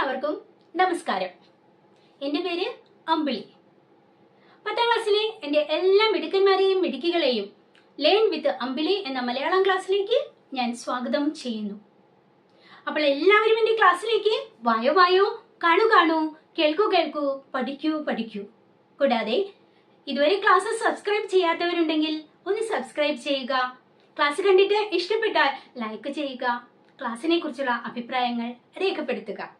എല്ലാവർക്കും നമസ്കാരം. എന്റെ പേര് അമ്പിളി. പത്താം ക്ലാസ്സിലെ എന്റെ എല്ലാ മിടുക്കന്മാരെയും മിടുക്കികളെയും ലേൺ വിത്ത് അമ്പിളി എന്ന മലയാളം ക്ലാസ്സിലേക്ക് ഞാൻ സ്വാഗതം ചെയ്യുന്നു. അപ്പോൾ എല്ലാവരും എന്റെ ക്ലാസ്സിലേക്ക് വായോ വായോ കാണൂ കാണൂ കേൾക്കൂ കേൾക്കൂ പഠിക്കൂ പഠിക്കൂ. കൂടാതെ ഇതുവരെ ക്ലാസ് സബ്സ്ക്രൈബ് ചെയ്യാത്തവരുണ്ടെങ്കിൽ ഒന്ന് സബ്സ്ക്രൈബ് ചെയ്യുക. ക്ലാസ് കണ്ടിട്ട് ഇഷ്ടപ്പെട്ടാൽ ലൈക്ക് ചെയ്യുക. ക്ലാസ്സിനെ കുറിച്ചുള്ള അഭിപ്രായങ്ങൾ രേഖപ്പെടുത്തുക.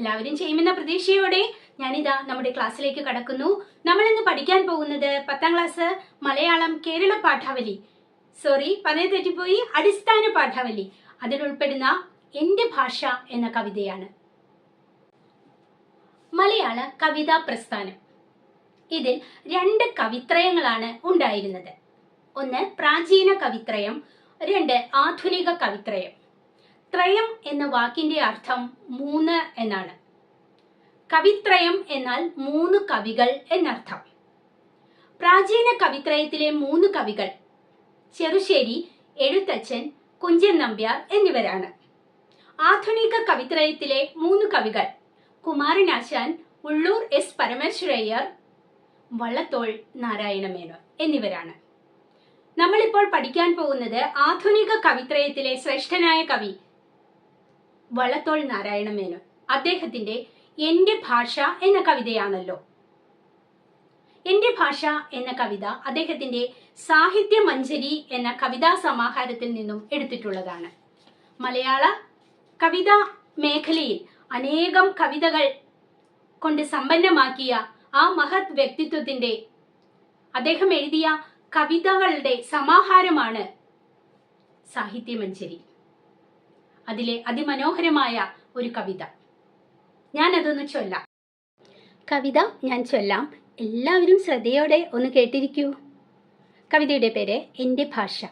എല്ലാവരും ചെയ്യുമെന്ന പ്രതീക്ഷയോടെ ഞാനിതാ നമ്മുടെ ക്ലാസ്സിലേക്ക് കടക്കുന്നു. നമ്മൾ ഇന്ന് പഠിക്കാൻ പോകുന്നത് പത്താം ക്ലാസ് മലയാളം കേരള പാഠാവലി. സോറി പറഞ്ഞു തെറ്റിപ്പോയി. അടിസ്ഥാന പാഠാവലി. അതിൽ ഉൾപ്പെടുന്ന എന്റെ ഭാഷ എന്ന കവിതയാണ്. മലയാള കവിതാ പ്രസ്ഥാനം. ഇതിൽ രണ്ട് കവിത്രയങ്ങളാണ് ഉണ്ടായിരുന്നത്. ഒന്ന് പ്രാചീന കവിത്രയം രണ്ട് ആധുനിക കവിത്രയം. ത്രയം എന്ന വാക്കിന്റെ അർത്ഥം മൂന്ന് എന്നാണ്. കവിത്രയം എന്നാൽ മൂന്ന് കവികൾ എന്നർത്ഥം. പ്രാചീന കവിത്രയത്തിലെ മൂന്ന് കവികൾ ചെറുശ്ശേരി എഴുത്തച്ഛൻ കുഞ്ചൻ നമ്പ്യാർ എന്നിവരാണ്. ആധുനിക കവിത്രയത്തിലെ മൂന്ന് കവികൾ കുമാരനാശാൻ ഉള്ളൂർ എസ് പരമേശ്വരയ്യർ വള്ളത്തോൾ നാരായണമേനോൻ എന്നിവരാണ്. നമ്മളിപ്പോൾ പഠിക്കാൻ പോകുന്നത് ആധുനിക കവിത്രയത്തിലെ ശ്രേഷ്ഠനായ കവി വള്ളത്തോൾ നാരായണമേനോൻ അദ്ദേഹത്തിന്റെ എന്റെ ഭാഷ എന്ന കവിതയാണല്ലോ. എന്റെ ഭാഷ എന്ന കവിത അദ്ദേഹത്തിന്റെ സാഹിത്യ മഞ്ജരി എന്ന കവിതാ സമാഹാരത്തിൽ നിന്നും എടുത്തിട്ടുള്ളതാണ്. മലയാള കവിതാ മേഖലയിൽ അനേകം കവിതകൾ കൊണ്ട് സമ്പന്നമാക്കിയ ആ മഹത് വ്യക്തിത്വത്തിന്റെ അദ്ദേഹം എഴുതിയ കവിതകളുടെ സമാഹാരമാണ് സാഹിത്യമഞ്ജരി അതിലെ അതിമനോഹരമായ ഒരു കവിത. ഞാൻ അതൊന്ന് ചൊല്ലാം. കവിത ഞാൻ ചൊല്ലാം. എല്ലാവരും ശ്രദ്ധയോടെ ഒന്ന് കേട്ടിരിക്കൂ. കവിതയുടെ പേര് എന്റെ ഭാഷ.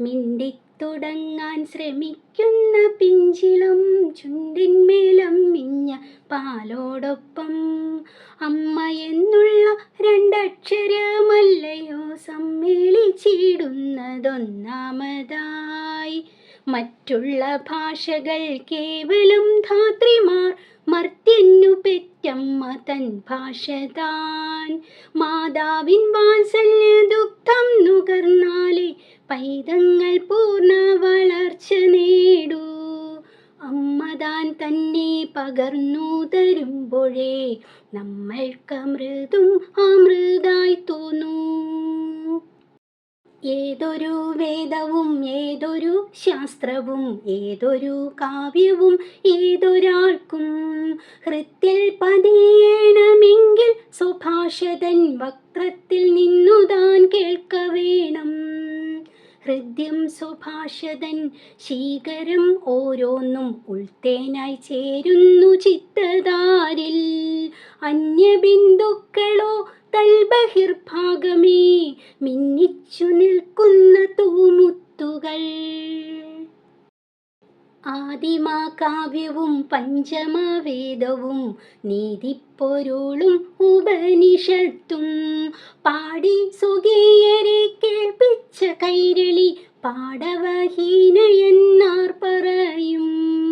മിണ്ടിത്തുടങ്ങാൻ ശ്രമിക്കുന്ന പിഞ്ചിളം ചുണ്ടിന്മേലം മിഞ്ഞ പാലോടൊപ്പം. അമ്മ എന്നുള്ള രണ്ടക്ഷരമല്ലയോ സമ്മേളിച്ചിടുന്നതൊന്നാമതായി. മറ്റുള്ള ഭാഷകൾ കേവലം ധാത്രിമാർ മർത്യന്നു പെറ്റമ്മ തൻ ഭാഷ താൻ മാതാവിൻ വാത്സല്യ ദുഃഖം നുകർന്നാലേ പൈതങ്ങൾ പൂർണ വളർച്ച നേടൂ. അമ്മ താൻ തന്നെ പകർന്നു തരുമ്പോഴേ നമ്മൾക്ക് അമൃതും അമൃതായി തോന്നൂ. ഏതൊരു വേദവും ഏതൊരു ശാസ്ത്രവും ഏതൊരു കാവ്യവും ഏതൊരാൾക്കും ഹൃത്തിൽ പതിയണമെങ്കിൽ സുഭാഷതൻ വക്രത്തിൽ നിന്നു താൻ കേൾക്ക വേണം ഹൃദ്യം സുഭാഷതൻ ശീകരം ഓരോന്നും ഉൾത്തേനായി ചേരുന്നു ചിത്തതാരിൽ അന്യബിന്ദുക്കളോ തൽബഹിർഭാഗമേ മിന്നിച്ചു നിൽക്കുന്ന തൂമുത്തുകൾ. ആദിമാകാവ്യവും പഞ്ചമവേദവും നീതിപ്പൊരുളും ഉപനിഷത്തും പാടി സുഖീയരെ കേൾപ്പിച്ച കൈരളി പാടവഹീനയെന്നാർ പറയും.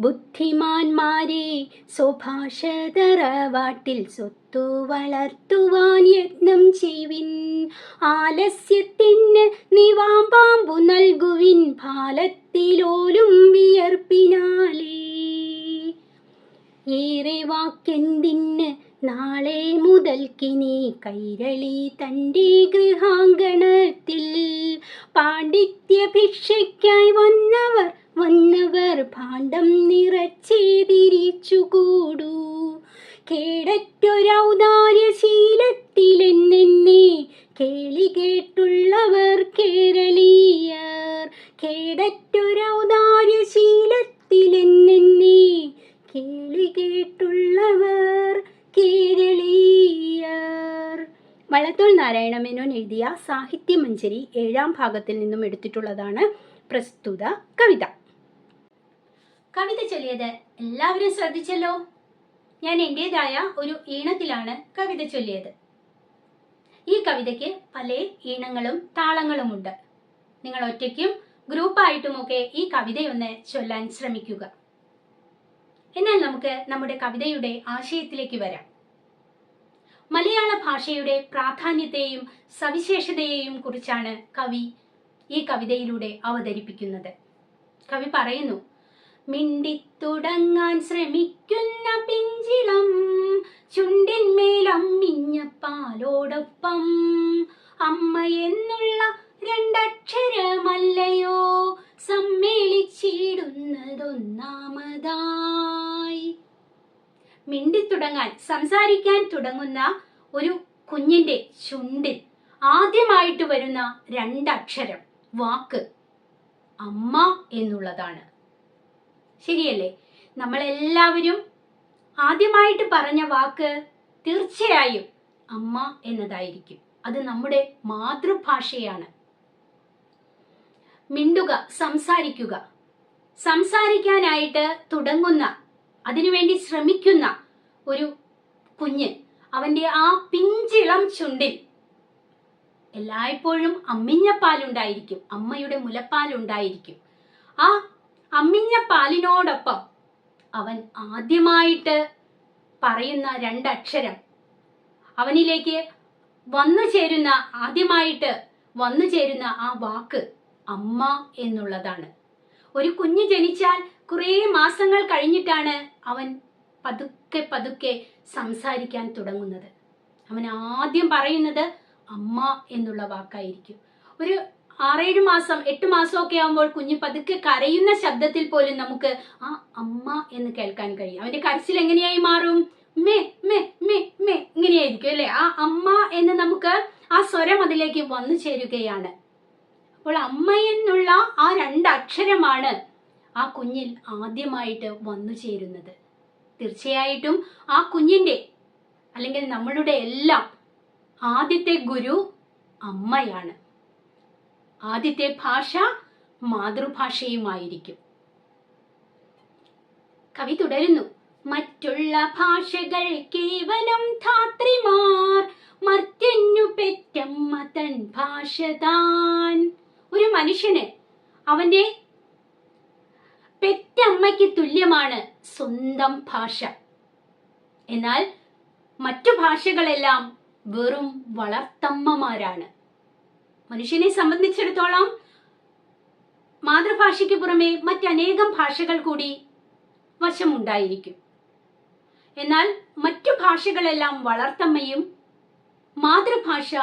ബുദ്ധിമാന്മാരെ സ്വഭാഷതറവാട്ടിൽ സ്വത്തു വളർത്തുവാൻ യത്നം ചെയ്വിൻ ആലസ്യത്തിന് നിവാമ്പാമ്പു നൽകുവിൻ. ഫാലത്തിലോലും വിയർപ്പിനാലേ. ഏറെ വാക്കെന്തിന് നാളെ മുതൽക്കിനി കൈരളി തന്റെ ഗൃഹാങ്കണത്തിൽ സാഹിത്യമഞ്ജരി ഏഴാം ഭാഗത്തിൽ നിന്നും എടുത്തിട്ടുള്ളതാണ് പ്രസ്തുത കവിത കവിത ചൊല്ലിയത് എല്ലാവരും ശ്രദ്ധിച്ചല്ലോ ഞാൻ എന്റെതായ ഒരു ഈണത്തിലാണ് കവിത ചൊല്ലിയത് ഈ കവിതയ്ക്ക് പല ഈണങ്ങളും താളങ്ങളുമുണ്ട് നിങ്ങൾ ഒറ്റയ്ക്കും ഗ്രൂപ്പായിട്ടുമൊക്കെ ഈ കവിതയൊന്ന് ചൊല്ലാൻ ശ്രമിക്കുക എന്നാൽ നമുക്ക് നമ്മുടെ കവിതയുടെ ആശയത്തിലേക്ക് വരാം മലയാള ഭാഷയുടെ പ്രാധാന്യത്തെയും സവിശേഷതയെയും കുറിച്ചാണ് കവി ഈ കവിതയിലൂടെ അവതരിപ്പിക്കുന്നത്. കവി പറയുന്നു മിണ്ടിത്തുടങ്ങാൻ ശ്രമിക്കുന്ന പിഞ്ചിളം ചുണ്ടിന്മേലമ്മിഞ്ഞ പാലോടൊപ്പം. അമ്മ എന്നുള്ള രണ്ടക്ഷരമല്ലയോ സമ്മേളിച്ചിടുന്നതൊന്നാമതായി. മിണ്ടിത്തുടങ്ങാൻ സംസാരിക്കാൻ തുടങ്ങുന്ന ഒരു കുഞ്ഞിന്റെ ചുണ്ടിൽ ആദ്യമായിട്ട് വരുന്ന രണ്ടക്ഷരം വാക്ക് അമ്മ എന്നുള്ളതാണ്. ശരിയല്ലേ? നമ്മളെല്ലാവരും ആദ്യമായിട്ട് പറഞ്ഞ വാക്ക് തീർച്ചയായും അമ്മ എന്നതായിരിക്കും. അത് നമ്മുടെ മാതൃഭാഷയാണ്. മിണ്ടുക സംസാരിക്കുക. സംസാരിക്കാനായിട്ട് തുടങ്ങുന്ന അതിനുവേണ്ടി ശ്രമിക്കുന്ന ഒരു കുഞ്ഞ് അവന്റെ ആ പിഞ്ചിളം ചുണ്ടിൽ എല്ലായ്പ്പോഴും അമ്മിഞ്ഞ പാലുണ്ടായിരിക്കും അമ്മയുടെ മുലപ്പാലുണ്ടായിരിക്കും. ആ അമ്മിഞ്ഞ പാലിനോടൊപ്പം അവൻ ആദ്യമായിട്ട് പറയുന്ന രണ്ടക്ഷരം അവനിലേക്ക് വന്നു ചേരുന്ന ആദ്യമായിട്ട് വന്നു ചേരുന്ന ആ വാക്ക് അമ്മ എന്നുള്ളതാണ്. ഒരു കുഞ്ഞ് ജനിച്ചാൽ കുറേ മാസങ്ങൾ കഴിഞ്ഞിട്ടാണ് അവൻ പതുക്കെ പതുക്കെ സംസാരിക്കാൻ തുടങ്ങുന്നത്. അവൻ ആദ്യം പറയുന്നത് അമ്മ എന്നുള്ള വാക്കായിരിക്കും. ഒരു ആറേഴ് മാസം എട്ട് മാസമൊക്കെ ആകുമ്പോൾ കുഞ്ഞ് പതുക്കെ കരയുന്ന ശബ്ദത്തിൽ പോലും നമുക്ക് ആ അമ്മ എന്ന് കേൾക്കാൻ കഴിയും. അവന്റെ കരച്ചിൽ എങ്ങനെയായി മാറും? മേ മേ മേ മേ ഇങ്ങനെയായിരിക്കും അല്ലെ? ആ അമ്മ എന്ന് നമുക്ക് ആ സ്വരം അതിലേക്ക് വന്നു ചേരുകയാണ്. അപ്പോൾ അമ്മ എന്നുള്ള ആ രണ്ടക്ഷരമാണ് ആ കുഞ്ഞിൽ ആദ്യമായിട്ട് വന്നു ചേരുന്നത്. തീർച്ചയായിട്ടും ആ കുഞ്ഞിന്റെ അല്ലെങ്കിൽ നമ്മളുടെ എല്ലാം ആദ്യത്തെ ഗുരു അമ്മയാണ്. ആദ്യത്തെ ഭാഷ മാതൃഭാഷയുമായിരിക്കും. കവി തുടരുന്നു. മറ്റുള്ള ഭാഷകൾ കേവലം ധാത്രിമാർ മർത്യന്നു പെറ്റമ്മ തൻ ഭാഷ താൻ ഒരു മനുഷ്യന് അവന്റെ പെറ്റമ്മയ്ക്ക് തുല്യമാണ് സ്വന്തം ഭാഷ. എന്നാൽ മറ്റു ഭാഷകളെല്ലാം വെറും വളർത്തമ്മമാരാണ്. മനുഷ്യനെ സംബന്ധിച്ചിടത്തോളം മാതൃഭാഷയ്ക്ക് പുറമെ മറ്റനേകം ഭാഷകൾ കൂടി വശമുണ്ടായിരിക്കും. എന്നാൽ മറ്റു ഭാഷകളെല്ലാം വളർത്തമ്മയും മാതൃഭാഷ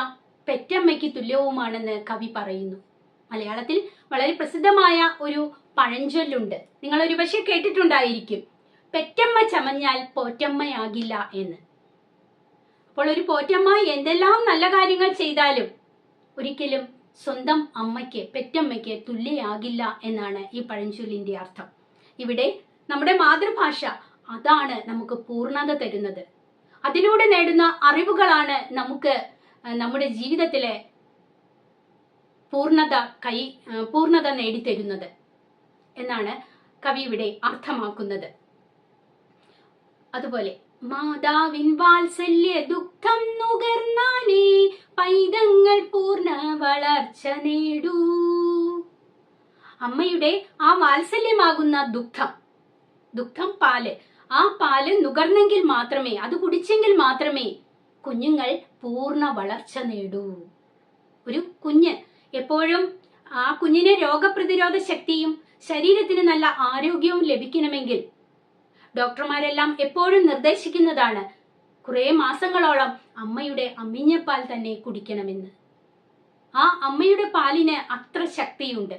പെറ്റമ്മയ്ക്ക് തുല്യവുമാണെന്ന് കവി പറയുന്നു. മലയാളത്തിൽ വളരെ പ്രസിദ്ധമായ ഒരു പഴഞ്ചൊല്ലുണ്ട്. നിങ്ങൾ ഒരുപക്ഷെ കേട്ടിട്ടുണ്ടായിരിക്കും. പെറ്റമ്മ ചമഞ്ഞാൽ പോറ്റമ്മയാകില്ല എന്ന്. അപ്പോൾ ഒരു പോറ്റമ്മ എന്തെല്ലാം നല്ല കാര്യങ്ങൾ ചെയ്താലും ഒരിക്കലും സ്വന്തം അമ്മയ്ക്ക് പെറ്റമ്മയ്ക്ക് തുല്യയാകില്ല എന്നാണ് ഈ പഴഞ്ചൊല്ലിന്റെ അർത്ഥം. ഇവിടെ നമ്മുടെ മാതൃഭാഷ അതാണ് നമുക്ക് പൂർണത തരുന്നത്. അതിലൂടെ നേടുന്ന അറിവുകളാണ് നമുക്ക് നമ്മുടെ ജീവിതത്തിലെ പൂർണത കൈ പൂർണത നേടിത്തരുന്നത് എന്നാണ് കവി ഇവിടെ അർത്ഥമാക്കുന്നത്. അതുപോലെ മാതാവിൻ വാത്സല്യ ദുഃഖം നുകർന്നാലേ പൈതങ്ങൾ പൂർണ വളർച്ച നേടൂ. അമ്മയുടെ ആ വാത്സല്യമാകുന്ന ദുഃഖം ദുഃഖം പാൽ. ആ പാൽ നുകർന്നെങ്കിൽ മാത്രമേ അത് കുടിച്ചെങ്കിൽ മാത്രമേ കുഞ്ഞുങ്ങൾ പൂർണ വളർച്ച നേടൂ. ഒരു കുഞ്ഞ് എപ്പോഴും ആ കുഞ്ഞിന് രോഗപ്രതിരോധ ശക്തിയും ശരീരത്തിന് നല്ല ആരോഗ്യവും ലഭിക്കണമെങ്കിൽ ഡോക്ടർമാരെല്ലാം എപ്പോഴും നിർദ്ദേശിക്കുന്നതാണ് കുറേ മാസങ്ങളോളം അമ്മയുടെ അമ്മിഞ്ഞപ്പാൽ തന്നെ കുടിക്കണമെന്ന്. ആ അമ്മയുടെ പാലിന് അത്ര ശക്തിയുണ്ട്.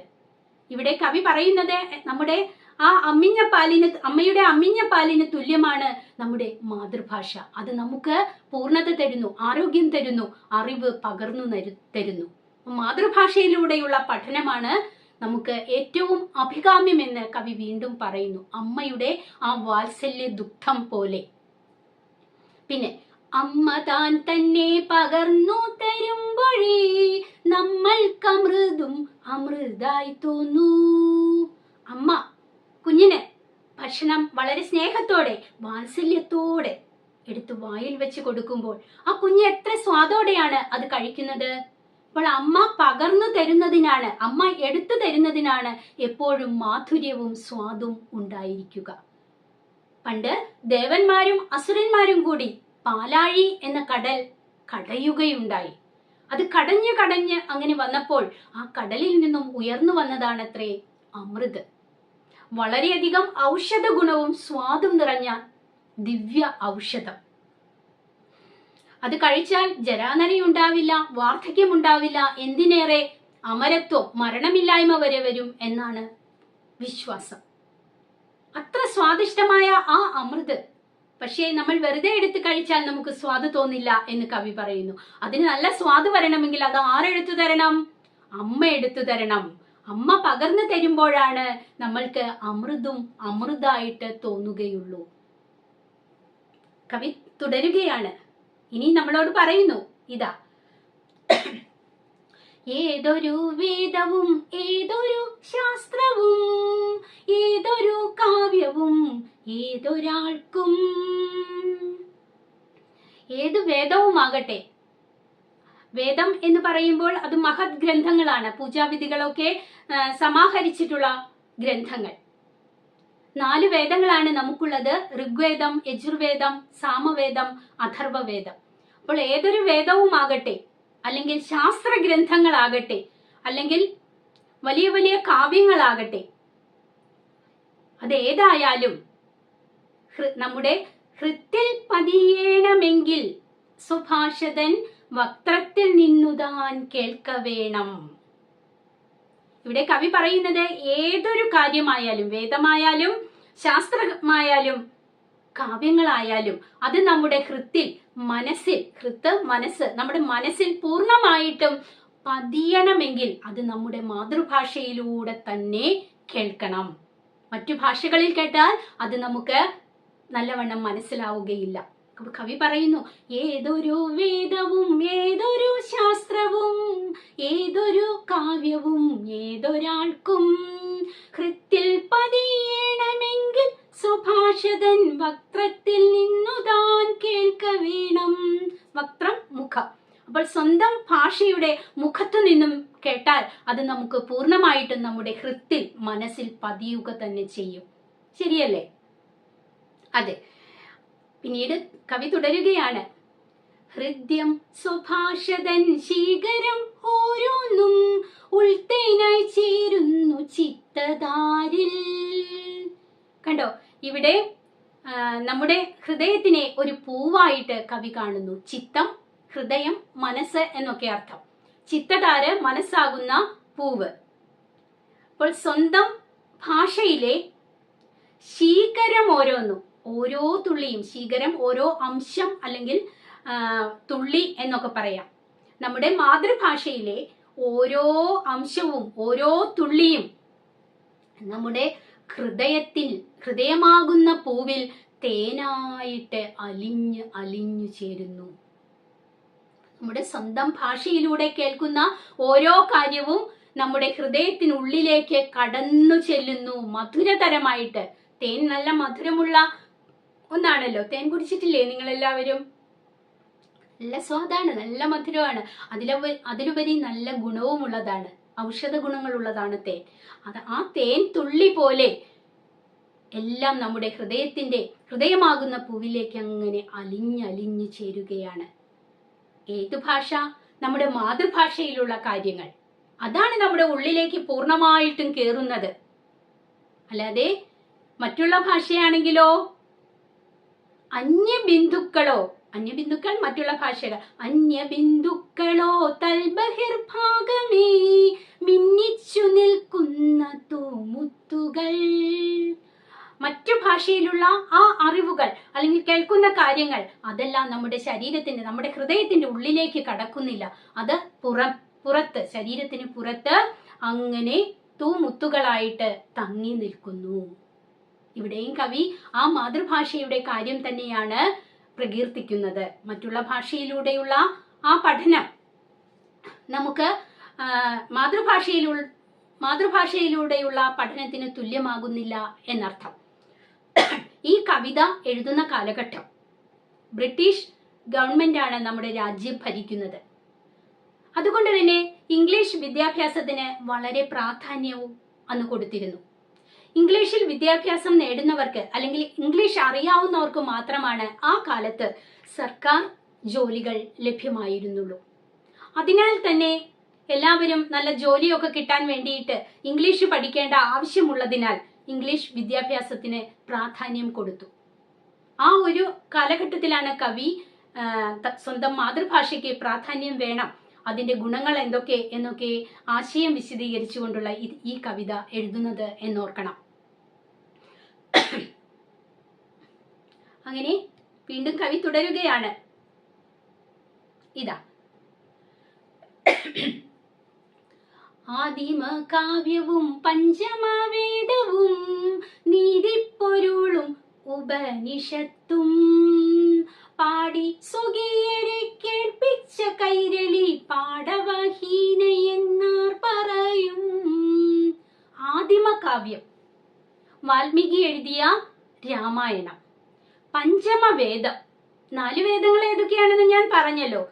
ഇവിടെ കവി പറയുന്നത് നമ്മുടെ ആ അമ്മിഞ്ഞ പാലിന് അമ്മയുടെ അമ്മിഞ്ഞ പാലിന് തുല്യമാണ് നമ്മുടെ മാതൃഭാഷ. അത് നമുക്ക് പൂർണത തരുന്നു ആരോഗ്യം തരുന്നു അറിവ് പകർന്നു തരുന്നു. മാതൃഭാഷയിലൂടെയുള്ള പഠനമാണ് നമുക്ക് ഏറ്റവും അഭികാമ്യമെന്ന് കവി വീണ്ടും പറയുന്നു. അമ്മയുടെ ആ വാത്സല്യ ദുഃഖം പോലെ. പിന്നെ അമ്മ താൻ തന്നെ പകർന്നു തരുമ്പോഴേ നമ്മൾക്കമൃതും അമൃതായി തോന്നു. അമ്മ കുഞ്ഞിന് ഭക്ഷണം വളരെ സ്നേഹത്തോടെ വാത്സല്യത്തോടെ എടുത്ത് വായിൽ വെച്ച് കൊടുക്കുമ്പോൾ ആ കുഞ്ഞ് എത്ര സ്വാദോടെയാണ് അത് കഴിക്കുന്നത്? അപ്പോൾ അമ്മ പകർന്നു തരുന്നതിനാണ് അമ്മ എടുത്തു തരുന്നതിനാണ് എപ്പോഴും മാധുര്യവും സ്വാദും ഉണ്ടായിരിക്കുക. പണ്ട് ദേവന്മാരും അസുരന്മാരും കൂടി പാലാഴി എന്ന കടൽ കടയുകയുണ്ടായി. അത് കടഞ്ഞ് കടഞ്ഞ് അങ്ങനെ വന്നപ്പോൾ ആ കടലിൽ നിന്നും ഉയർന്നു വന്നതാണത്രേ അമൃത്. വളരെയധികം ഔഷധ ഗുണവും സ്വാദും നിറഞ്ഞ ദിവ്യ ഔഷധം. അത് കഴിച്ചാൽ ജരാനനയുണ്ടാവില്ല വാർദ്ധക്യമുണ്ടാവില്ല എന്തിനേറെ അമരത്വം മരണമില്ലായ്മ വരെ വരും എന്നാണ് വിശ്വാസം. അത്ര സ്വാദിഷ്ടമായ ആ അമൃത്. പക്ഷേ നമ്മൾ വെറുതെ എടുത്ത് കഴിച്ചാൽ നമുക്ക് സ്വാദ് തോന്നില്ല എന്ന് കവി പറയുന്നു. അതിന് നല്ല സ്വാദ് വരണമെങ്കിൽ അത് ആരെടുത്തു തരണം? അമ്മ എടുത്തു തരണം. അമ്മ പകർന്നു തരുമ്പോഴാണ് നമ്മൾക്ക് അമൃതും അമൃതായിട്ട് തോന്നുകയുള്ളൂ. കവി തുടരുകയാണ്. ഇനി നമ്മളോട് പറയുന്നു. ഇതാ. ഏതൊരു വേദവും ഏതൊരു ശാസ്ത്രവും ഏതൊരു കാവ്യവും ഏതൊരാൾക്കും ഏത് വേദവുമാകട്ടെ. വേദം എന്ന് പറയുമ്പോൾ അത് മഹത് ഗ്രന്ഥങ്ങളാണ്. പൂജാവിധികളൊക്കെ സമാഹരിച്ചിട്ടുള്ള ഗ്രന്ഥങ്ങൾ. നാല് വേദങ്ങളാണ് നമുക്കുള്ളത്. ഋഗ്വേദം യജുർവേദം സാമവേദം അഥർവവേദം. അപ്പോൾ ഏതൊരു വേദവുമാകട്ടെ അല്ലെങ്കിൽ ശാസ്ത്ര ഗ്രന്ഥങ്ങളാകട്ടെ അല്ലെങ്കിൽ വലിയ വലിയ കാവ്യങ്ങളാകട്ടെ അതേതായാലും നമ്മുടെ ഹൃത്തിൽ പതിയേണമെങ്കിൽ സുഭാഷതൻ വക്രത്തിൽ നിന്നുതാൻ കേൾക്കവേണം ഇവിടെ കവി പറയുന്നത് ഏതൊരു കാര്യമായാലും വേദമായാലും ശാസ്ത്രമായാലും കാവ്യങ്ങളായാലും അത് നമ്മുടെ ഹൃത്തിൽ മനസ്സിൽ ഹൃത്ത് മനസ്സ് നമ്മുടെ മനസ്സിൽ പൂർണമായിട്ടും പതിയണമെങ്കിൽ അത് നമ്മുടെ മാതൃഭാഷയിലൂടെ തന്നെ കേൾക്കണം. മറ്റു ഭാഷകളിൽ കേട്ടാൽ അത് നമുക്ക് നല്ലവണ്ണം മനസ്സിലാവുകയില്ല. അപ്പൊ കവി പറയുന്നു ഏതൊരു വേദവും ഏതൊരു ശാസ്ത്രവും ഏതൊരു കാവ്യവും ഏതൊരാൾക്കും ഹൃത്തിൽ പതിയണമെങ്കിൽ സുഭാഷതൻ വക്രത്തിൽ നിന്നു താൻ കേൾക്ക വേണം. വക്രം മുഖം. അപ്പോൾ സ്വന്തം ഭാഷയുടെ മുഖത്തു നിന്നും കേട്ടാൽ അത് നമുക്ക് പൂർണമായിട്ടും നമ്മുടെ ഹൃത്തിൽ മനസ്സിൽ പതിയുക തന്നെ ചെയ്യും. ശരിയല്ലേ? അതെ. പിന്നീട് കവി തുടരുകയാണ്. ഹൃദ്യം സുഭാഷതൻ ശീകരം ഓരോന്നും ഉൾത്തേനായി ചേരുന്നു ചിത്തതാരിൽ കണ്ടോ? ഇവിടെ നമ്മുടെ ഹൃദയത്തിനെ ഒരു പൂവായിട്ട് കവി കാണുന്നു. ചിത്തം ഹൃദയം മനസ്സ് എന്നൊക്കെ അർത്ഥം. ചിത്തതാര് മനസ്സാകുന്ന പൂവ്. അപ്പോൾ സ്വന്തം ഭാഷയിലെ ശീകരം ഓരോന്നും ഓരോ തുള്ളിയും ശീകരം ഓരോ അംശം അല്ലെങ്കിൽ തുള്ളി എന്നൊക്കെ പറയാം. നമ്മുടെ മാതൃഭാഷയിലെ ഓരോ അംശവും ഓരോ തുള്ളിയും നമ്മുടെ ഹൃദയത്തിൽ ഹൃദയമാകുന്ന പൂവിൽ തേനായിട്ട് അലിഞ്ഞ് അലിഞ്ഞു ചേരുന്നു. നമ്മുടെ സ്വന്തം ഭാഷയിലൂടെ കേൾക്കുന്ന ഓരോ കാര്യവും നമ്മുടെ ഹൃദയത്തിനുള്ളിലേക്ക് കടന്നു ചെല്ലുന്നു. മധുരതരമായിട്ട്. തേൻ നല്ല മധുരമുള്ള ഒന്നാണല്ലോ. തേൻ കുടിച്ചിട്ടില്ലേ നിങ്ങളെല്ലാവരും? നല്ല സ്വാദാണ് നല്ല മധുരമാണ്. അതിലെ അതിലുപരി നല്ല ഗുണവുമുള്ളതാണ്. ഔഷധ ഗുണങ്ങളുള്ളതാണ് തേൻ. അത് ആ തേൻ തുള്ളി പോലെ എല്ലാം നമ്മുടെ ഹൃദയത്തിന്റെ ഹൃദയമാകുന്ന പൂവിലേക്ക് അങ്ങനെ അലിഞ്ഞലിഞ്ഞു ചേരുകയാണ്. ഏത് ഭാഷ? നമ്മുടെ മാതൃഭാഷയിലുള്ള കാര്യങ്ങൾ. അതാണ് നമ്മുടെ ഉള്ളിലേക്ക് പൂർണമായിട്ടും കേറുന്നത്. അല്ലാതെ മറ്റുള്ള ഭാഷയാണെങ്കിലോ അന്യബിന്ദുക്കളോ അന്യബിന്ദുക്കൾ മറ്റുള്ള ഭാഷകൾ. അന്യബിന്ദുക്കളോ തൽബഹിർഭാഗമേ മിന്നിച്ചു നിൽക്കുന്ന തൂമുത്തുകൾ. മറ്റു ഭാഷയിലുള്ള ആ അറിവുകൾ അല്ലെങ്കിൽ കേൾക്കുന്ന കാര്യങ്ങൾ അതെല്ലാം നമ്മുടെ ശരീരത്തിന്റെ നമ്മുടെ ഹൃദയത്തിന്റെ ഉള്ളിലേക്ക് കടക്കുന്നില്ല. അത് പുറ പുറത്ത് ശരീരത്തിന് പുറത്ത് അങ്ങനെ തൂമുത്തുകളായിട്ട് തങ്ങി നിൽക്കുന്നു. ഇവിടെയും കവി ആ മാതൃഭാഷയുടെ കാര്യം തന്നെയാണ് പ്രകീർത്തിക്കുന്നത്. മറ്റുള്ള ഭാഷയിലൂടെയുള്ള ആ പഠനം നമുക്ക് മാതൃഭാഷയിലു മാതൃഭാഷയിലൂടെയുള്ള പഠനത്തിന് തുല്യമാകുന്നില്ല എന്നർത്ഥം. ഈ കവിത എഴുതുന്ന കാലഘട്ടം ബ്രിട്ടീഷ് ഗവൺമെന്റാണ് നമ്മുടെ രാജ്യം ഭരിക്കുന്നത്. അതുകൊണ്ട് തന്നെ ഇംഗ്ലീഷ് വിദ്യാഭ്യാസത്തിന് വളരെ പ്രാധാന്യവും അന്ന് കൊടുത്തിരുന്നു. ഇംഗ്ലീഷിൽ വിദ്യാഭ്യാസം നേടുന്നവർക്ക് അല്ലെങ്കിൽ ഇംഗ്ലീഷ് അറിയാവുന്നവർക്ക് മാത്രമാണ് ആ കാലത്ത് സർക്കാർ ജോലികൾ ലഭ്യമായിരുന്നുള്ളൂ. അതിനാൽ തന്നെ എല്ലാവരും നല്ല ജോലിയൊക്കെ കിട്ടാൻ വേണ്ടിയിട്ട് ഇംഗ്ലീഷ് പഠിക്കേണ്ട ആവശ്യമുള്ളതിനാൽ ഇംഗ്ലീഷ് വിദ്യാഭ്യാസത്തിന് പ്രാധാന്യം കൊടുത്തു. ആ ഒരു കാലഘട്ടത്തിലാണ് കവി സ്വന്തം മാതൃഭാഷയ്ക്ക് പ്രാധാന്യം വേണം അതിന്റെ ഗുണങ്ങൾ എന്തൊക്കെ എന്നൊക്കെ ആശയം വിശദീകരിച്ചുകൊണ്ടുള്ള ഈ കവിത എഴുതുന്നത് എന്നോർക്കണം. അങ്ങനെ വീണ്ടും കവി തുടരുകയാണ്. ഇതാ. ആദിമ കാവ്യവും പഞ്ചമവേദവും നീതിപ്പൊരുളും ഉപനിഷത്തും പാടി സുഖിയരെ കേൾപ്പിച്ച കൈരളി പാടവഹീന എന്നാർ പറയും. ആദിമ കാവ്യം വാൽമീകി എഴുതിയ രാമായണം. പഞ്ചമ പഞ്ചമവേദം. നാല് വേദങ്ങൾ ഏതൊക്കെയാണെന്ന് ഞാൻ പറഞ്ഞല്ലോ.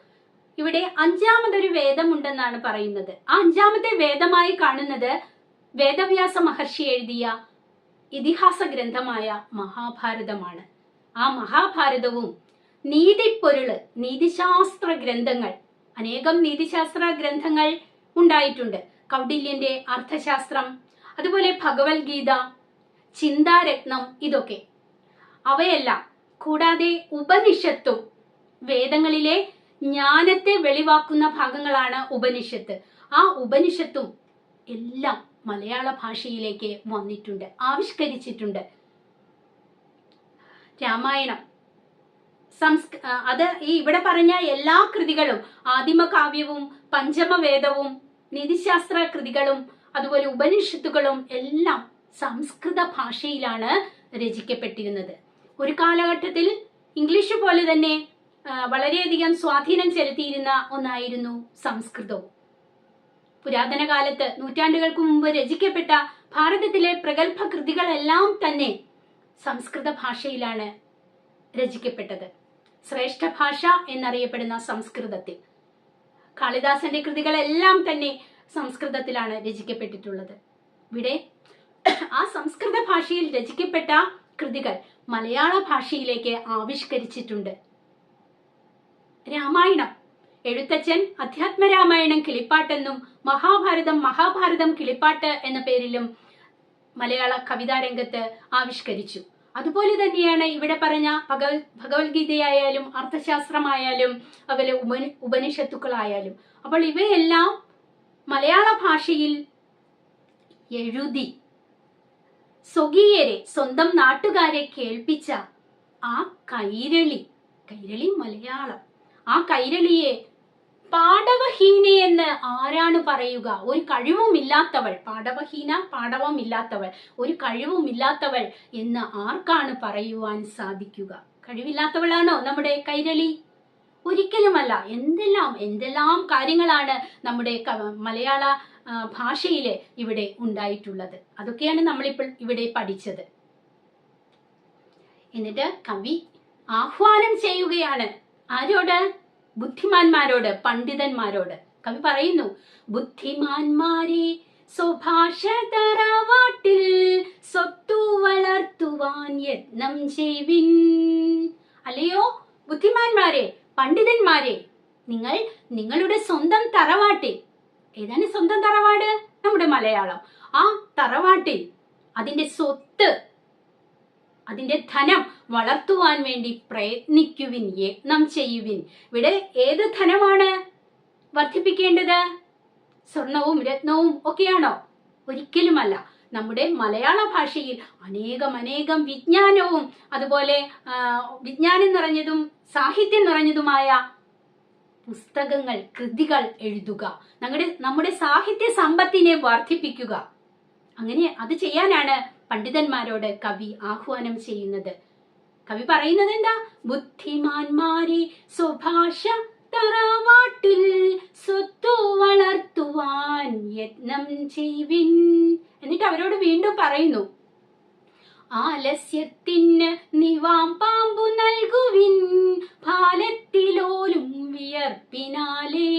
ഇവിടെ അഞ്ചാമതൊരു വേദമുണ്ടെന്നാണ് പറയുന്നത്. ആ അഞ്ചാമത്തെ വേദമായി കാണുന്നത് വേദവ്യാസ മഹർഷി എഴുതിയ ഇതിഹാസ ഗ്രന്ഥമായ മഹാഭാരതമാണ്. ആ മഹാഭാരതവും നീതിപ്പൊരുൾ നീതിശാസ്ത്ര ഗ്രന്ഥങ്ങൾ. അനേകം നീതിശാസ്ത്ര ഗ്രന്ഥങ്ങൾ ഉണ്ടായിട്ടുണ്ട്. കൗടില്യന്റെ അർത്ഥശാസ്ത്രം അതുപോലെ ഭഗവത്ഗീത ചിന്താരത്നം ഇതൊക്കെ. അവയെല്ലാം കൂടാതെ ഉപനിഷത്തും വേദങ്ങളിലെ ജ്ഞാനത്തെ വെളിവാക്കുന്ന ഭാഗങ്ങളാണ് ഉപനിഷത്ത്. ആ ഉപനിഷത്തും എല്ലാം മലയാള ഭാഷയിലേക്ക് വന്നിട്ടുണ്ട് ആവിഷ്കരിച്ചിട്ടുണ്ട്. രാമായണം സംസ്ക അത് ഈ ഇവിടെ പറഞ്ഞ എല്ലാ കൃതികളും ആദിമ ആദിമകാവ്യവും പഞ്ചമവേദവും നീതിശാസ്ത്ര കൃതികളും അതുപോലെ ഉപനിഷത്തുകളും എല്ലാം സംസ്കൃത ഭാഷയിലാണ് രചിക്കപ്പെട്ടിരുന്നത്. ഒരു കാലഘട്ടത്തിൽ ഇംഗ്ലീഷ് പോലെ തന്നെ വളരെയധികം സ്വാധീനം ചെലുത്തിയിരുന്ന ഒന്നായിരുന്നു സംസ്കൃതവും. പുരാതന കാലത്ത് നൂറ്റാണ്ടുകൾക്ക് മുമ്പ് രചിക്കപ്പെട്ട ഭാരതത്തിലെ പ്രഗത്ഭ കൃതികളെല്ലാം തന്നെ സംസ്കൃത ഭാഷയിലാണ് രചിക്കപ്പെട്ടത്. ശ്രേഷ്ഠ ഭാഷ എന്നറിയപ്പെടുന്ന സംസ്കൃതത്തിൽ. കാളിദാസന്റെ കൃതികളെല്ലാം തന്നെ സംസ്കൃതത്തിലാണ് രചിക്കപ്പെട്ടിട്ടുള്ളത്. ഇവിടെ ആ സംസ്കൃത ഭാഷയിൽ രചിക്കപ്പെട്ട കൃതികൾ മലയാള ഭാഷയിലേക്ക് ആവിഷ്കരിച്ചിട്ടുണ്ട്. രാമായണം എഴുത്തച്ഛൻ അധ്യാത്മരാമായണം കിളിപ്പാട്ടെന്നും മഹാഭാരതം മഹാഭാരതം കിളിപ്പാട്ട് എന്ന പേരിലും മലയാള കവിതാരംഗത്ത് ആവിഷ്കരിച്ചു. അതുപോലെ തന്നെയാണ് ഇവിടെ പറഞ്ഞ ഭഗവത് ഭഗവത്ഗീതയായാലും അർത്ഥശാസ്ത്രമായാലും അതുപോലെ ഉപന ഉപനിഷത്തുക്കളായാലും. അപ്പോൾ ഇവയെല്ലാം മലയാള ഭാഷയിൽ എഴുതി സ്വകീയരെ സ്വന്തം നാട്ടുകാരെ കേൾപ്പിച്ച ആ കൈരളി കൈരളി മലയാളം. ആ കൈരളിയെ പാടവഹീന എന്ന് ആരാണ് പറയുക? ഒരു കഴിവുമില്ലാത്തവൾ. പാടവഹീന പാടവമില്ലാത്തവൾ. ഒരു കഴിവുമില്ലാത്തവൾ എന്ന് ആർക്കാണ് പറയുവാൻ സാധിക്കുക? കഴിവില്ലാത്തവളാണോ നമ്മുടെ കൈരളി? ഒരിക്കലുമല്ല. എന്തെല്ലാം എന്തെല്ലാം കാര്യങ്ങളാണ് നമ്മുടെ മലയാള ഭാഷയിൽ ഇവിടെ ഉണ്ടായിട്ടുള്ളത്? അതൊക്കെയാണ് നമ്മളിപ്പോൾ ഇവിടെ പഠിച്ചത്. എന്നിട്ട് കവി ആഹ്വാനം ചെയ്യുകയാണ്. ആരോട്? ബുദ്ധിമാന്മാരോട് പണ്ഡിതന്മാരോട്. കവി പറയുന്നു ബുദ്ധിമാന്മാരെ സ്വഭാഷ തറവാട്ടിൽ സ്വത്തു വളർത്തുവാൻ യത്നം ചെയ്വിൻ അല്ലയോ? ബുദ്ധിമാന്മാരെ പണ്ഡിതന്മാരെ നിങ്ങൾ നിങ്ങളുടെ സ്വന്തം തറവാട്ടിൽ ഏതാണ് സ്വന്തം തറവാട്? നമ്മുടെ മലയാളം. ആ തറവാട്ടിൽ അതിന്റെ സ്വത്ത് അതിന്റെ ധനം വളർത്തുവാൻ വേണ്ടി പ്രയത്നിക്കുവിൻ യത്നം ചെയ്യുവിൻ. ഇവിടെ ഏത് ധനമാണ് വർദ്ധിപ്പിക്കേണ്ടത്? സ്വർണവും രത്നവും ഒക്കെയാണോ? ഒരിക്കലുമല്ല. നമ്മുടെ മലയാള ഭാഷയിൽ അനേകം അനേകം വിജ്ഞാനവും അതുപോലെ വിജ്ഞാനം നിറഞ്ഞതും സാഹിത്യം നിറഞ്ഞതുമായ പുസ്തകങ്ങൾ കൃതികൾ എഴുതുക. നമ്മുടെ നമ്മുടെ സാഹിത്യ സമ്പത്തിനെ വർദ്ധിപ്പിക്കുക. അങ്ങനെ അത് ചെയ്യാനാണ് പണ്ഡിതന്മാരോട് കവി ആഹ്വാനം ചെയ്യുന്നത്. കവി പറയുന്നത് എന്താ ബുദ്ധിമാന്മാരെ സ്വഭാഷ തറവാട്ടിൽ സ്വത്തു വളർത്തുവാൻ യത്നം ചെയ്വിൻ എന്നിട്ട് അവരോട് വീണ്ടും പറയുന്നു ആലസ്യത്തിന് നിവാം പാമ്പു നൽകുവിൻ. ഫാലത്തിലോലും വിയർപ്പിനാലേ.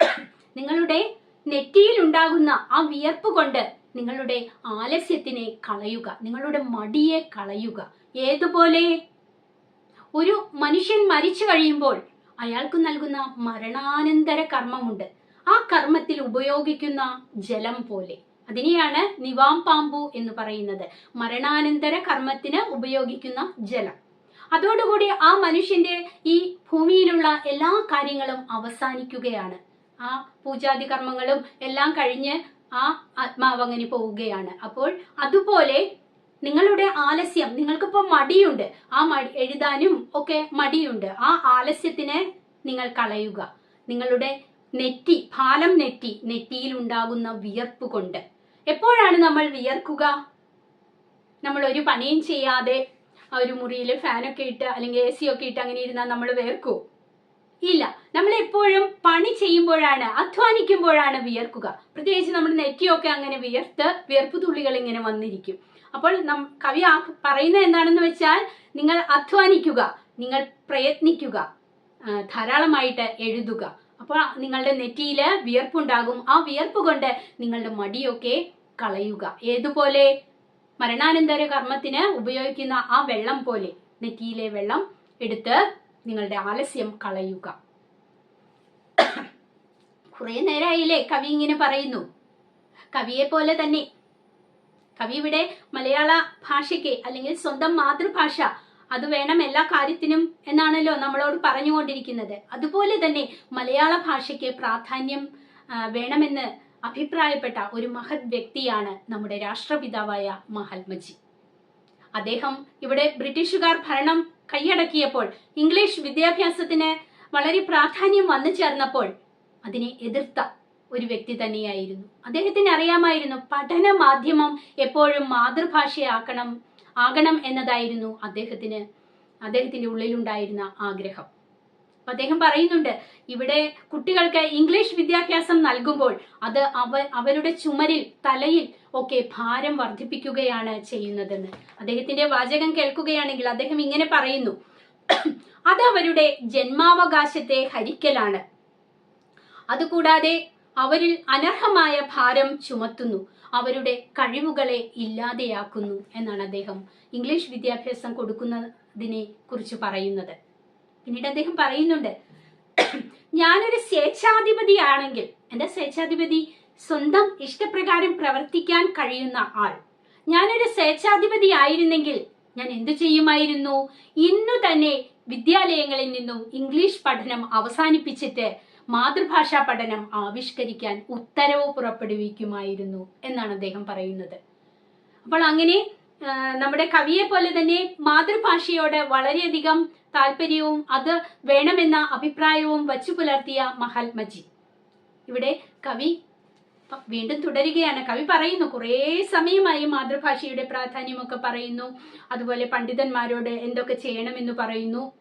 നിങ്ങളുടെ നെറ്റിയിൽ ഉണ്ടാകുന്ന ആ വിയർപ്പ് കൊണ്ട് നിങ്ങളുടെ ആലസ്യത്തിനെ കളയുക നിങ്ങളുടെ മടിയെ കളയുക. ഏതുപോലെ? ഒരു മനുഷ്യൻ മരിച്ചു കഴിയുമ്പോൾ അയാൾക്ക് നൽകുന്ന മരണാനന്തര കർമ്മമുണ്ട്. ആ കർമ്മത്തിൽ ഉപയോഗിക്കുന്ന ജലം പോലെ. അതിനെയാണ് നിവാം പാമ്പു എന്ന് പറയുന്നത്. മരണാനന്തര കർമ്മത്തിന് ഉപയോഗിക്കുന്ന ജലം. അതോടുകൂടി ആ മനുഷ്യന്റെ ഈ ഭൂമിയിലുള്ള എല്ലാ കാര്യങ്ങളും അവസാനിക്കുകയാണ്. ആ പൂജാതി കർമ്മങ്ങളും എല്ലാം കഴിഞ്ഞ് ആ ആത്മാവ് അങ്ങനെ പോവുകയാണ്. അപ്പോൾ അതുപോലെ നിങ്ങളുടെ ആലസ്യം നിങ്ങൾക്കിപ്പോൾ മടിയുണ്ട്. ആ മടി എഴുതാനും ഒക്കെ മടിയുണ്ട്. ആ ആലസ്യത്തിനെ നിങ്ങൾ കളയുക. നിങ്ങളുടെ നെറ്റി ഫാലം നെറ്റി നെറ്റിയിൽ ഉണ്ടാകുന്ന വിയർപ്പ് കൊണ്ട്. എപ്പോഴാണ് നമ്മൾ വിയർക്കുക? നമ്മൾ ഒരു പണിയും ചെയ്യാതെ ഒരു മുറിയിൽ ഫാനൊക്കെ ഇട്ട് അല്ലെങ്കിൽ എ സി ഒക്കെ ഇട്ട് അങ്ങനെ ഇരുന്നാൽ നമ്മൾ വിയർക്കൂ? ഇല്ല. നമ്മൾ എപ്പോഴും പണി ചെയ്യുമ്പോഴാണ് അധ്വാനിക്കുമ്പോഴാണ് വിയർക്കുക. പ്രത്യേകിച്ച് നമ്മുടെ നെറ്റിയൊക്കെ അങ്ങനെ വിയർത്ത് വിയർപ്പ് തുള്ളികൾ ഇങ്ങനെ വന്നിരിക്കും. അപ്പോൾ നം കവി പറയുന്നത് എന്താണെന്ന് വെച്ചാൽ നിങ്ങൾ അധ്വാനിക്കുക നിങ്ങൾ പ്രയത്നിക്കുക ധാരാളമായിട്ട് എഴുതുക. അപ്പോൾ നിങ്ങളുടെ നെറ്റിയിൽ വിയർപ്പുണ്ടാകും. ആ വിയർപ്പ് കൊണ്ട് നിങ്ങളുടെ മടിയൊക്കെ കളയുക. ഏതുപോലെ? മരണാനന്തര കർമ്മത്തിന് ഉപയോഗിക്കുന്ന ആ വെള്ളം പോലെ നെറ്റിയിലെ വെള്ളം എടുത്ത് നിങ്ങളുടെ ആലസ്യം കളയുക. കുറെ നേരമായില്ലേ കവി ഇങ്ങനെ പറയുന്നു. കവിയെ പോലെ തന്നെ. കവി ഇവിടെ മലയാള ഭാഷയ്ക്ക് അല്ലെങ്കിൽ സ്വന്തം മാതൃഭാഷ അത് വേണം എല്ലാ കാര്യത്തിനും എന്നാണല്ലോ നമ്മളോട് പറഞ്ഞുകൊണ്ടിരിക്കുന്നത്. അതുപോലെ തന്നെ മലയാള ഭാഷയ്ക്ക് പ്രാധാന്യം വേണമെന്ന് അഭിപ്രായപ്പെട്ട ഒരു മഹത് വ്യക്തിയാണ് നമ്മുടെ രാഷ്ട്രപിതാവായ മഹാത്മജി. അദ്ദേഹം ഇവിടെ ബ്രിട്ടീഷുകാർ ഭരണം കൈയടക്കിയപ്പോൾ ഇംഗ്ലീഷ് വിദ്യാഭ്യാസത്തിന് വളരെ പ്രാധാന്യം വന്നു ചേർന്നപ്പോൾ അതിനെ എതിർത്ത ഒരു വ്യക്തി തന്നെയായിരുന്നു. അദ്ദേഹത്തിന് അറിയാമായിരുന്നു പഠന മാധ്യമം എപ്പോഴും മാതൃഭാഷയാക്കണം ആകണം എന്നതായിരുന്നു അദ്ദേഹത്തിന് അദ്ദേഹത്തിന്റെ ഉള്ളിലുണ്ടായിരുന്ന ആഗ്രഹം. അദ്ദേഹം പറയുന്നുണ്ട് ഇവിടെ കുട്ടികൾക്ക് ഇംഗ്ലീഷ് വിദ്യാഭ്യാസം നൽകുമ്പോൾ അത് അവ അവരുടെ ചുമരിൽ തലയിൽ ഒക്കെ ഭാരം വർദ്ധിപ്പിക്കുകയാണ് ചെയ്യുന്നതെന്ന്. അദ്ദേഹത്തിന്റെ വാചകം കേൾക്കുകയാണെങ്കിൽ അദ്ദേഹം ഇങ്ങനെ പറയുന്നു അത് അവരുടെ ജന്മാവകാശത്തെ ഹരിക്കലാണ്. അതുകൂടാതെ അവരിൽ അനർഹമായ ഭാരം ചുമത്തുന്നു. അവരുടെ കഴിവുകളെ ഇല്ലാതെയാക്കുന്നു എന്നാണ് അദ്ദേഹം ഇംഗ്ലീഷ് വിദ്യാഭ്യാസം കൊടുക്കുന്നതിനെ കുറിച്ച് പറയുന്നത്. പിന്നീട് അദ്ദേഹം പറയുന്നുണ്ട് ഞാനൊരു സ്വേച്ഛാധിപതിയാണെങ്കിൽ എന്താ സ്വേച്ഛാധിപതി? സ്വന്തം ഇഷ്ടപ്രകാരം പ്രവർത്തിക്കാൻ കഴിയുന്ന ആൾ. ഞാനൊരു സ്വേച്ഛാധിപതി ആയിരുന്നെങ്കിൽ ഞാൻ എന്തു ചെയ്യുമായിരുന്നു? ഇന്നു തന്നെ വിദ്യാലയങ്ങളിൽ നിന്നും ഇംഗ്ലീഷ് പഠനം അവസാനിപ്പിച്ചിട്ട് മാതൃഭാഷാ പഠനം ആവിഷ്കരിക്കാൻ ഉത്തരവ് പുറപ്പെടുവിക്കുമായിരുന്നു എന്നാണ് അദ്ദേഹം പറയുന്നത്. അപ്പോൾ അങ്ങനെ നമ്മുടെ കവിയെ പോലെ തന്നെ മാതൃഭാഷയോട് വളരെയധികം താല്പര്യവും അത് വേണമെന്ന അഭിപ്രായവും വച്ചു പുലർത്തിയ മഹാത്മജി. ഇവിടെ കവി വീണ്ടും തുടരുകയാണ്. കവി പറയുന്നു കുറേ സമയമായി മാതൃഭാഷയുടെ പ്രാധാന്യമൊക്കെ പറയുന്നു. അതുപോലെ പണ്ഡിതന്മാരോട് എന്തൊക്കെ ചെയ്യണമെന്ന് പറയുന്നു.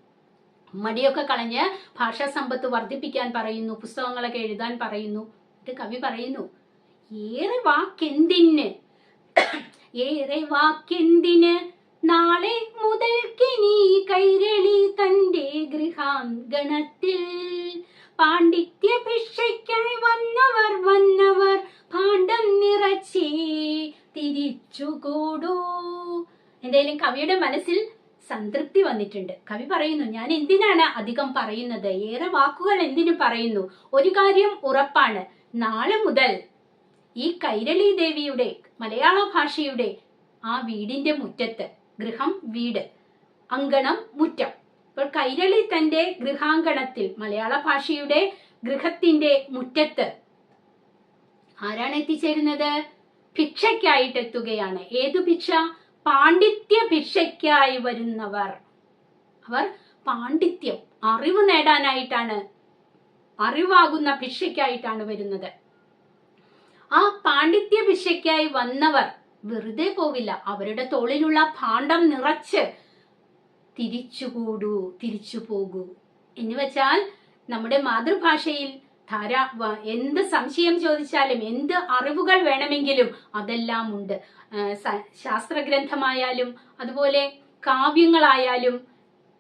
മടിയൊക്കെ കളഞ്ഞ് ഭാഷാ സമ്പത്ത് വർദ്ധിപ്പിക്കാൻ പറയുന്നു പുസ്തകങ്ങളൊക്കെ എഴുതാൻ പറയുന്നു. ഇത് കവി പറയുന്നു ഏറെ വാക്കെന്തിന്? ഏറെ വാക്കെന്തിന്? നാളെ മുതൽക്കിനി കൈരളി തന്റെ ഗൃഹാങ്കണത്തിൽ. പാണ്ഡിത്യ ഭിക്ഷയ്ക്കായി വന്നവർ വന്നവർ പാണ്ഡം നിറച്ചേ തിരിച്ചുകൂടൂ. എന്തായാലും കവിയുടെ മനസ്സിൽ സംതൃപ്തി വന്നിട്ടുണ്ട്. കവി പറയുന്നു ഞാൻ എന്തിനാണ് അധികം പറയുന്നത്? ഏറെ വാക്കുകൾ എന്തിനു പറയുന്നു? ഒരു കാര്യം ഉറപ്പാണ്. നാളെ മുതൽ ഈ കൈരളി ദേവിയുടെ മലയാള ഭാഷയുടെ ആ വീടിന്റെ മുറ്റത്ത് ഗൃഹം വീട് അങ്കണം മുറ്റം. അപ്പോൾ കൈരളി തന്റെ ഗൃഹാങ്കണത്തിൽ മലയാള ഭാഷയുടെ ഗൃഹത്തിന്റെ മുറ്റത്ത് ആരാണ് എത്തിച്ചേരുന്നത്? ഭിക്ഷയ്ക്കായിട്ട് എത്തുകയാണ് ഏതു ഭിക്ഷ? പാണ്ഡിത്യ ഭിക്ഷയ്ക്കായി വരുന്നവർ. അവർ പാണ്ഡിത്യം അറിവ് നേടാനായിട്ടാണ് അറിവാകുന്ന ഭിക്ഷയ്ക്കായിട്ടാണ് വരുന്നത്. ആ പാണ്ഡിത്യ ഭിക്ഷയ്ക്കായി വന്നവർ വെറുതെ പോവില്ല. അവരുടെ തോളിലുള്ള ഭാണ്ഡം നിറച്ച് തിരിച്ചുകൂടൂ തിരിച്ചു പോകൂ. എന്ന് വെച്ചാൽ നമ്മുടെ മാതൃഭാഷയിൽ ധാരാ എന്ത് സംശയം ചോദിച്ചാലും എന്ത് അറിവുകൾ വേണമെങ്കിലും അതെല്ലാം ഉണ്ട്. ശാസ്ത്രഗ്രന്ഥമായാലും അതുപോലെ കാവ്യങ്ങളായാലും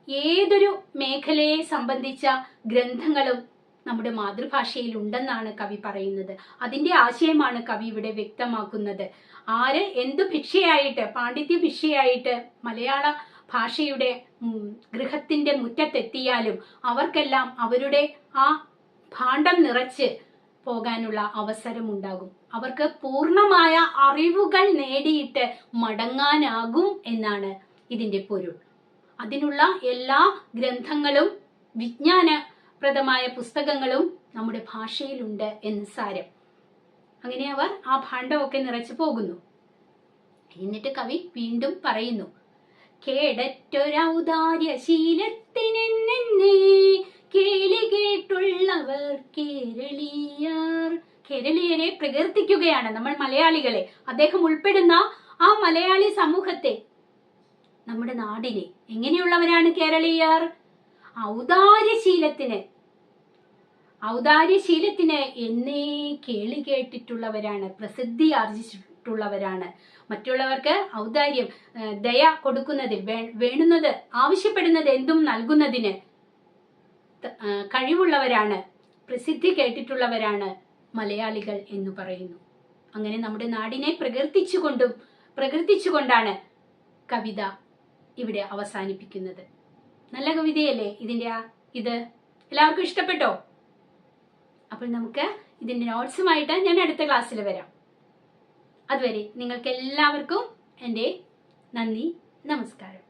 ഏതൊരു മേഖലയെ സംബന്ധിച്ച ഗ്രന്ഥങ്ങളും നമ്മുടെ മാതൃഭാഷയിൽ ഉണ്ടെന്നാണ് കവി പറയുന്നത്. അതിന്റെ ആശയമാണ് കവി ഇവിടെ വ്യക്തമാക്കുന്നത്. ആര് എന്തു ഭിക്ഷയായിട്ട് പാണ്ഡിത്യ ഭിക്ഷയായിട്ട് മലയാള ഭാഷയുടെ ഗൃഹത്തിന്റെ മുറ്റത്തെത്തിയാലും അവർക്കെല്ലാം അവരുടെ ആ ഭാണ്ഡം നിറച്ച് പോകാനുള്ള അവസരം ഉണ്ടാകും അവർക്ക് പൂർണമായ അറിവുകൾ നേടിയിട്ട് മടങ്ങാനാകും എന്നാണ് ഇതിന്റെ പൊരുൾ. അതിനുള്ള എല്ലാ ഗ്രന്ഥങ്ങളും വിജ്ഞാനപ്രദമായ പുസ്തകങ്ങളും നമ്മുടെ ഭാഷയിലുണ്ട് എന്ന് സാരം. അങ്ങനെ അവർ ആ ഭാണ്ഡമൊക്കെ നിറച്ചു പോകുന്നു. എന്നിട്ട് കവി വീണ്ടും പറയുന്നു കേട്ടുള്ളവർ കേരളീയർ. കേരളീയരെ പ്രകീർത്തിക്കുകയാണ് നമ്മൾ മലയാളികളെ. അദ്ദേഹം ഉൾപ്പെടുന്ന ആ മലയാളി സമൂഹത്തെ നമ്മുടെ നാടിനെ. എങ്ങനെയുള്ളവരാണ് കേരളീയർ? ഔദാര്യശീലത്തിന്. ഔദാര്യശീലത്തിന് എന്നേ കേളി കേട്ടിട്ടുള്ളവരാണ് പ്രസിദ്ധി ആർജിച്ചിട്ടുള്ളവരാണ്. മറ്റുള്ളവർക്ക് ഔദാര്യം ദയ കൊടുക്കുന്നതിൽ വേണുന്നത് ആവശ്യപ്പെടുന്നത് എന്തും നൽകുന്നതിന് കഴിവുള്ളവരാണ് പ്രസിദ്ധി കേട്ടിട്ടുള്ളവരാണ് മലയാളികൾ എന്ന് പറയുന്നു. അങ്ങനെ നമ്മുടെ നാടിനെ പ്രകീർത്തിച്ചുകൊണ്ടും പ്രകീർത്തിച്ചുകൊണ്ടാണ് കവിത ഇവിടെ അവസാനിപ്പിക്കുന്നത്. നല്ല കവിതയല്ലേ ഇതിന്റെ ആ ഇത്? എല്ലാവർക്കും ഇഷ്ടപ്പെട്ടോ? അപ്പോൾ നമുക്ക് ഇതിന്റെ നോട്ട്സുമായിട്ട് ഞാൻ അടുത്ത ക്ലാസ്സിൽ വരാം. അതുവരെ നിങ്ങൾക്ക് എല്ലാവർക്കും എന്റെ നന്ദി നമസ്കാരം.